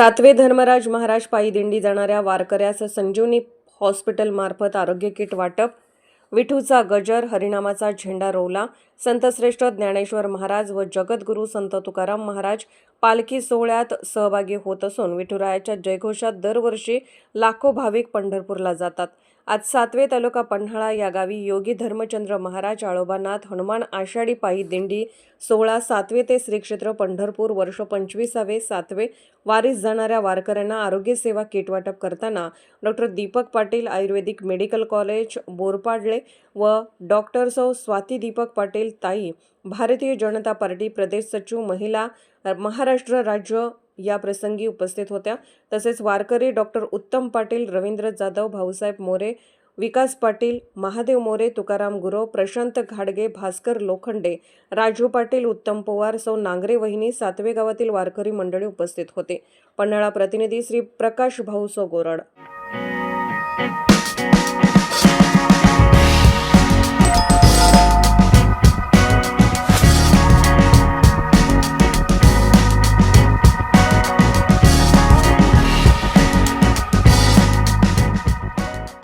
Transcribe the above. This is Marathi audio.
सातवे धर्मराज महाराज पायी दिंडी जाणाऱ्या वारकऱ्यास संजीवनी हॉस्पिटलमार्फत आरोग्य किट वाटप विठूचा गजर हरिनामाचा झेंडा रोवला. संतश्रेष्ठ ज्ञानेश्वर महाराज व जगद्गुरू संत तुकाराम महाराज पालखी सोहळ्यात सहभागी होत असून विठुरायाच्या जयघोषात दरवर्षी लाखो भाविक पंढरपूरला जातात. आज सातवे तालुका पन्हाळा या गावी योगी धर्मचंद्र महाराज आळोबानाथ हनुमान आषाढी पायी दिंडी सोहळा सातवे ते श्रीक्षेत्र पंढरपूर वर्ष पंचवीसावे सातवे वारीस जाणाऱ्या वारकऱ्यांना आरोग्य सेवा किट वाटप करताना doctor Deepak Patil Ayurvedic medical college Borpadale व डॉक्टर सौ स्वाती दीपक पाटील ताई भारतीय जनता पार्टी प्रदेश सचिव महिला महाराष्ट्र राज्य या प्रसंगी उपस्थित होत्या. तसेच वारकरी डॉक्टर उत्तम पाटील रवींद्र जाधव भाऊसाहेब मोरे विकास पाटील महादेव मोरे तुकाराम गुरव प्रशांत घाडगे भास्कर लोखंडे राजू पाटील उत्तम पवार सौ नांगरे वहिनी सातवे गावातील वारकरी मंडळी उपस्थित होते. पन्हाळा प्रतिनिधी श्री प्रकाश भाऊ सो गोरड.